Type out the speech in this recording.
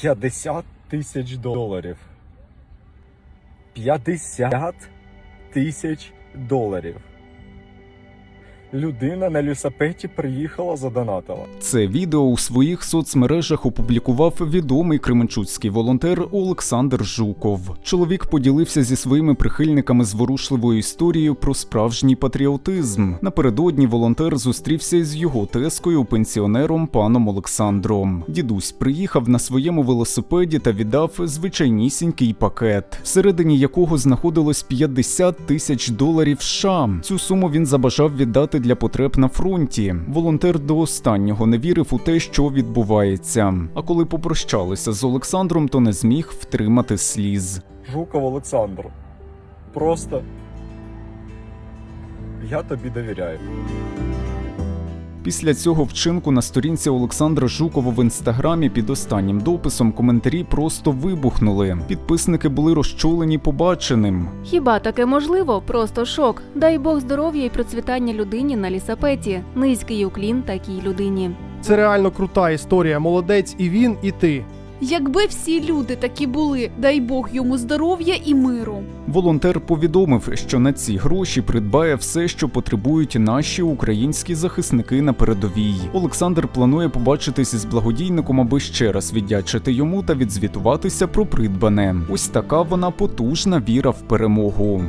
50 тисяч доларів. 50 тисяч доларів. Людина на лісапеті приїхала задонатила. Це відео у своїх соцмережах опублікував відомий кременчуцький волонтер Олександр Жуков. Чоловік поділився зі своїми прихильниками зворушливою історією про справжній патріотизм. Напередодні волонтер зустрівся із його тескою, пенсіонером паном Олександром. Дідусь приїхав на своєму велосипеді та віддав звичайнісінький пакет, всередині якого знаходилось 50 тисяч доларів США. Цю суму він забажав віддати для потреб на фронті. Волонтер до останнього не вірив у те, що відбувається. А коли попрощалися з Олександром, то не зміг втримати сліз. Жуков Олександр. Просто. Я тобі довіряю. Після цього вчинку на сторінці Олександра Жукова в інстаграмі під останнім дописом коментарі просто вибухнули. Підписники були розчулені побаченим. Хіба таке можливо? Просто шок. Дай Бог здоров'я і процвітання людині на лісапеті. Низький уклін такій людині. Це реально крута історія. Молодець і він, і ти. Якби всі люди такі були, дай Бог йому здоров'я і миру. Волонтер повідомив, що на ці гроші придбає все, що потребують наші українські захисники на передовій. Олександр планує побачитись із благодійником, аби ще раз віддячити йому та відзвітуватися про придбане. Ось така вона потужна віра в перемогу.